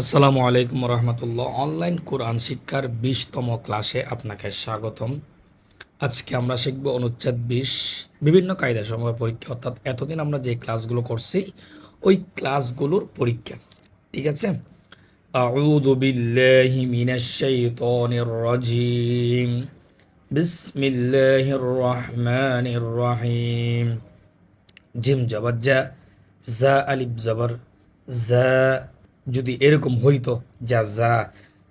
আসসালামু আলাইকুম রহমতুল্লাহ অনলাইন কোরআন শিক্ষার বিশতম ক্লাসে আপনাকে স্বাগতম। আজকে আমরা শিখব অনুচ্ছেদ বিশ। বিভিন্ন কায়দা সময় পরীক্ষা, অর্থাৎ এতদিন আমরা যে ক্লাসগুলো করছি, ওই ক্লাসগুলোর পরীক্ষা। ঠিক আছে? জিম জবর যা জা আলিফ জবর জা যদি এরকম হইতো, যা যা।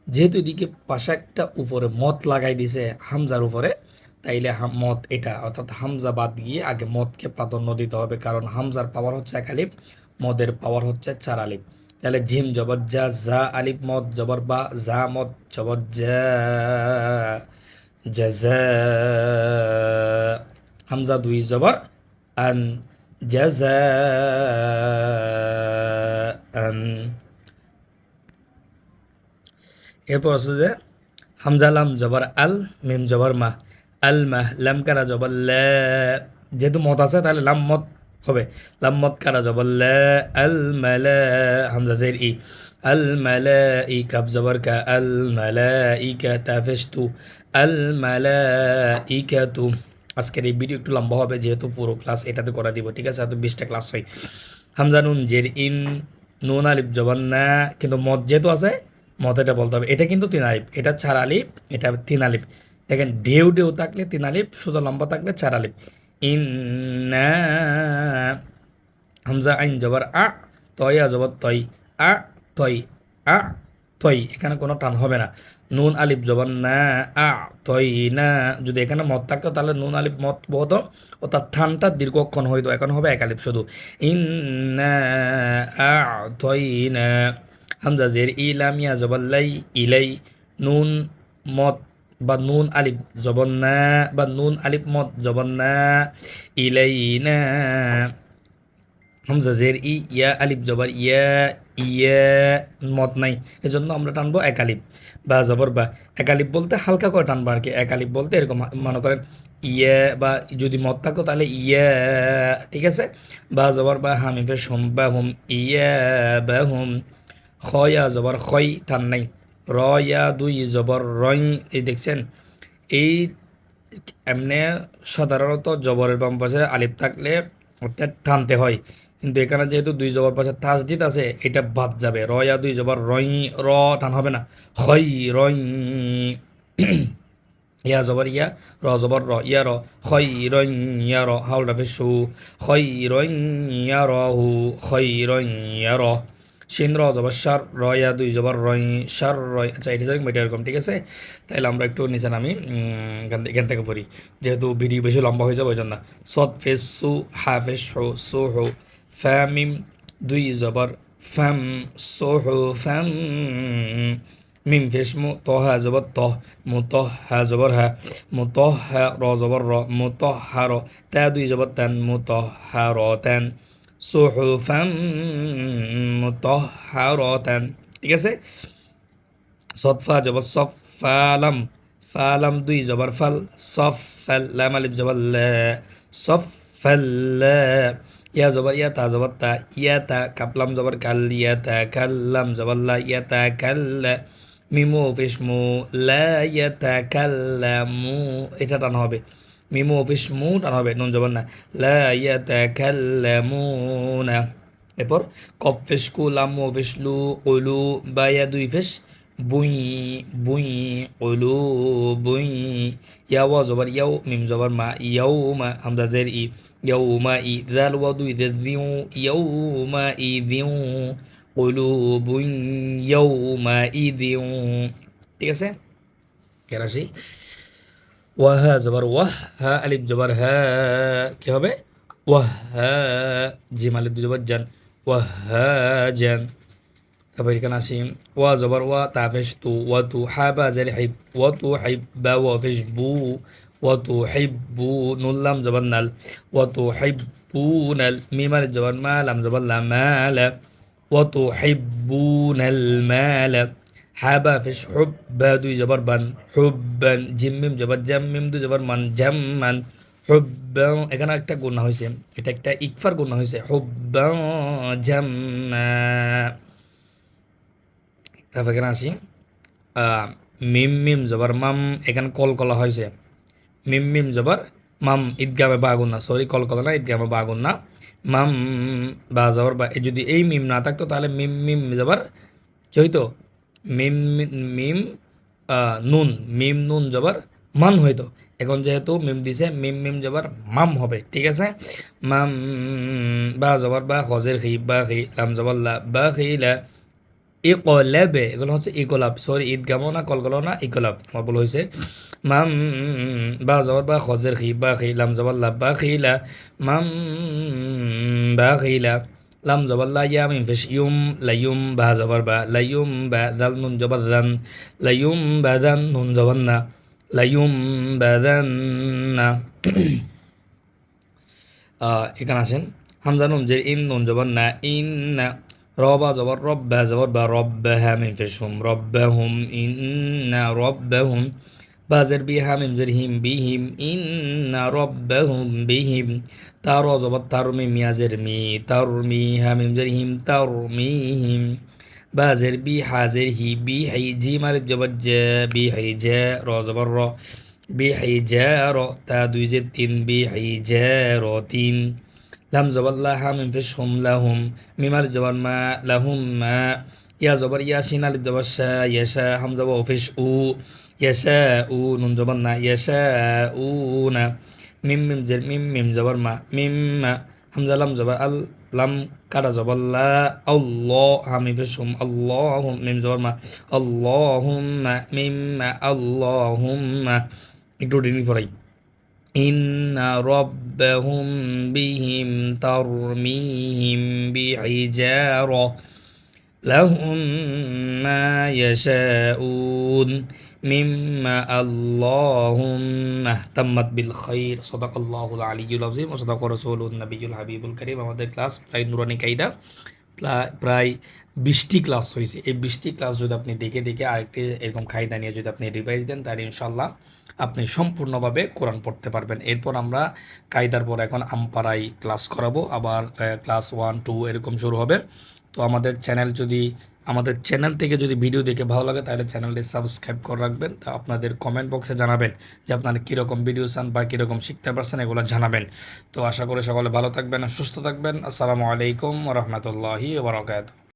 যেহেতু এদিকে পাশে একটা উপরে মত লাগাই দিছে, হামজার উপরে, তাইলে মত এটা, অর্থাৎ হামজা বাদ গিয়ে আগে মদকে প্রাধান্য দিতে হবে, কারণ হামজার পাওয়ার হচ্ছে এক আলিফ, মদের পাওয়ার হচ্ছে চার আলিফ। তাহলে জিম জবর যা যা আলিফ মদ, জবর বা যা মদ, জবর যা জাজা হামজা দুই, জবর আন জাজা আন। এরপর আছে যে হামজা লাম জবর আল, মিম জবর মা। আল মাহ লাম কারা জবর লা। যেহেতু মত আছে, তাহলে লাম মত হবে। লাম মত কারা জবর লা? আল মালা হামজা জের ই। আল মালা ই কাব জবর কা। আল মালা ই, কা তাফেস্তু আল মালা ই, কা, তু। আজকের এই ভিডিও একটু লম্বা হবে, যেহেতু পুরো ক্লাস এটাতে করা দিব, ঠিক আছে? এত বিশটা ক্লাস হয়। হামজা নুন, জের ইন, নুন, আলিফ জবান না। কিন্তু মদ যেহেতু আছে মত এটা বলতে হবে। এটা কিন্তু তিন এটা চার আলিফ, এটা তিন দেখেন, ঢেউ ঢেউ থাকলে তিন আলিফ লম্বা থাকলে চার আলিফ। ইন হামজা আইন জবর আ, তয় আ জবর তয়, আ তয় আ, তয়। এখানে কোনো টান হবে না। নুন আলিফ জবর না, আ, তয় না। যদি এখানে মত থাকতো, তাহলে নুন আলিফ মত হতো তার ঠানটা দীর্ঘক্ষণ হইতো। এখন হবে এক আলিফ শুধু। ইন আ, তয় না। হামজা জের ইলামিয়া জবাল্লাই ইলাই, নুন মত বা নুন আলিফ জবন্না বা নুন আলিফ মত জবন্না ইলাইনা হামজা জের ই ইয়া আলিফ জবর ইয়া ইয়া মত নাই, এজন্য আমরা টানবো এক আলিফ। বা জবর বা এক আলিফ বলতে হালকা করে টানবো আর কি এক আলিফ বলতে এরকম মনে করেন ইয়া বা যদি মত থাকতো তাহলে ইয়া, ঠিক আছে? বা জবর বা হামিফে সোম বা হুম, ইয়া বা হুম। খয়া জবর খয় টান নাই। র ইয়া দুই জবর রই এই দেখছেন? এই এমনি সাধারণত জবরের বাম পাশে আলিফ থাকলে অর্থাৎ টানতে হয়। কিন্তু এখানে যেহেতু দুই জবর পাশে তাসদিদ আছে এটা বাদ যাবে। র ইয়া দুই জবর রই র টান হবে না। হয় রই ইয়া জবর ইয়া র জবর র ইয়া র খই রই ইয়া র হাউল রাফে সু খই রই ইয়া র হু। খই রই ইয়া র শিন র জবর সার র ইয়া দুই জবর রই সার, রয় আচ্ছা এটা এটা এরকম ঠিক আছে? তাহলে আমরা একটু নিচে নামি এখান থেকে- পড়ি। যেহেতু ভিডিও বেশি লম্বা হয়ে যাবে, ওই জন্য। সদ ফেস সু, হা ফেস হো সু হো ফ্যামিম দুই জবর, ফ্যাম সো হো, ফ্যাম মিম ফেস মু, ত, হা জবর, ত, মু, ত, হা জবর, হা, মু, ত, হা, র জবর, র, মু, ত, হা, র, তা, দুই জবর, তান, মু, ত, হা, র, তান। সুহুফাম মুতাহহারাতান ঠিক আছে? সদফা জবর সফ ফালাম ফালাম দুই জবর ফাল। সফ ফাল লাম আলিফ জবর লা। সফ ফাল লা। ইয়া জবর ইয়া, তা জবর তা। ইয়া, তা। কাপলাম জবর কাল। ইয়া, তা। কাল্লাম জবর লা। ইয়া, তা। কাল্লা। মিমু অফিস মু লা, ইয়া, তা। কাল্লামু এটা টান হবে। মিমু অফিস মু টান হবে নুন জবর না। লা কাল্লামুনা এরপর কপ ফেস কু লাম ফেস লু কলু বা ইয়া দুই ফেস বুই বুই কলু বুই। ইয়া ওয়া জবর, ইয়াও, মিম, জবর, মা, ইয়াও, মা, হামজা, জের, ই। ইয়াও, মা, ই, দাল, ওয়া, দুই দে দিউ। ইয়াও, মা, ই, দিউ। কলু বুই, ইয়াও, মা, ই, দিউ। ঠিক আছে? কেরাসি? ওয়াহা জবর ওয়াহ হা আলিফ জবর হা কি হবে? ওয়াহ জিম আলিফ জবর জান ওয়াহা জান তারপর এখানে আসি ওয়া জবর ওয়া তাফেশ তু ওয়া তু হাবা জাল হিব ওয়া তু হিব বা ওয়া ফেশ বু ওয়া তু হিব্বু নুল্লাম জবর নাল ওয়া তু হিব্বুনাল মিম আলিফ জবর মা লাম জবর লা মালা ওয়া তু হিব্বুনাল মালা হাবা ফেশ হুব্বা দুই জবর বান, হুব্বান জিম মিম জবর জাম মিম দুই জবর মান, জাম্মান হুব্বা এখানে একটা গুণা হয়েছে এটা একটা ইকফার গুণা হয়েছে হুব্বা জাম্মা। তারপর এখানে আসি মিম মিম জবর মাম, এখানে কলকলা হয়েছে মিম মিম জবর মাম, ঈদগামে বাগুন না সরি, কলকলা না, ঈদগামে বাগুন না মাম বা জবর বা যদি এই মিম না থাকতো, তাহলে মিম মিম জবর কি হইতো? মিম মিম নুন মিম, নুন জবর মান হইতো। এখন যেহেতু মিম দিছে, মিম মিম জবর মাম হবে, ঠিক আছে? মাম বা জবর বা, হজের খি বা খি লাম জবর লা, বা খি লা, ইকলাবে, এগুলো হচ্ছে ইকলাব সরি ঈদগামও না কলকলাও না, ইকলাব, আমার বলা হয়েছে মাম বা জবর বা খজের খি বা খি লাম জবর লা, বা খিলা মাম বা খিলা লাম জবর লা ইয়া মিম ফিশ ইউম লাইয়ুম বা জবর বা লাইয়ুম বা দাল নুন জবর দান লাইয়ুম বা দান নুন জবর না লাইয়ুম বা দান না এখানে আসেন। হামজা নুন যে ইন নুন জবর না ইন না। রবা জবর রব্বা জবর বা রব্বা হা মিম ফিশহুম রব্বাহুম ইন্না রব্বাহুম। বাজের বি হা মিম জের হিম বিহিম, ইন্না রব্বাহুম বিহিম। তার জবর তার মি মিয়াজের মি, তার মি হা মিম জের হিম তার মিহিম বাজের B Hajer he be high জি মারিফ জবর জা বি হাই জা র জবর র। বি হাই জা র, তা দুই জের তিন বি হাই জা র তিন। লাম জবর লা হা মিম ফিশ হুম লাহুম, মিমার জবর মা লাহুম মা। ইয়া জবর ইয়া শিন আলিফ জবর শা ইয়াশা হাম জবর ফিশ উ ইয়াশা উ নুন জবর না ইয়াশা উ না মিম মিম জের মিম মিম জবর মা মিম মা হামজা লাম জবর আল লাম কাটা জবর লা আল্লাহ হা মিম ফিশ হুম আল্লাহুম মিম জবর মা আল্লাহুম্মা মিম মা আল্লাহুম্মা একটু ডিনি ফরাই إن ربهم بهم ترميهم بحجارة لهم ما يشاءون مما اللهم اهتمت بالخير صدق الله العلي العظيم وصدق رسوله النبي الحبيب الكريم আমাদের ক্লাস প্রায় নুরানি কাইদা প্রা- প্রায় বিশটি ক্লাস হয়েছে এই বিশটি ক্লাস যদি আপনি দেখে দেখে আরেকটি এরকম খাইদা নিয়ে যদি আপনি রিভাইজ দেন তাহলে ইনশাল্লাহ আপনি সম্পূর্ণভাবে কোরআন পড়তে পারবেন এরপর আমরা কায়দার পর এখন আমপাড়াই ক্লাস করাবো আবার ক্লাস ওয়ান টু এরকম শুরু হবে তো আমাদের চ্যানেল যদি, আমাদের চ্যানেল থেকে যদি ভিডিও দেখে ভালো লাগে, তাহলে চ্যানেলটি সাবস্ক্রাইব করে রাখবেন। তা আপনাদের কমেন্ট বক্সে জানাবেন যে আপনারা কীরকম ভিডিও চান বা কীরকম শিখতে পারছেন, এগুলো জানাবেন। তো আশা করি সকলে ভালো থাকবেন, সুস্থ থাকবেন। আসসালামু আলাইকুম রহমতুল্লাহি বারকাত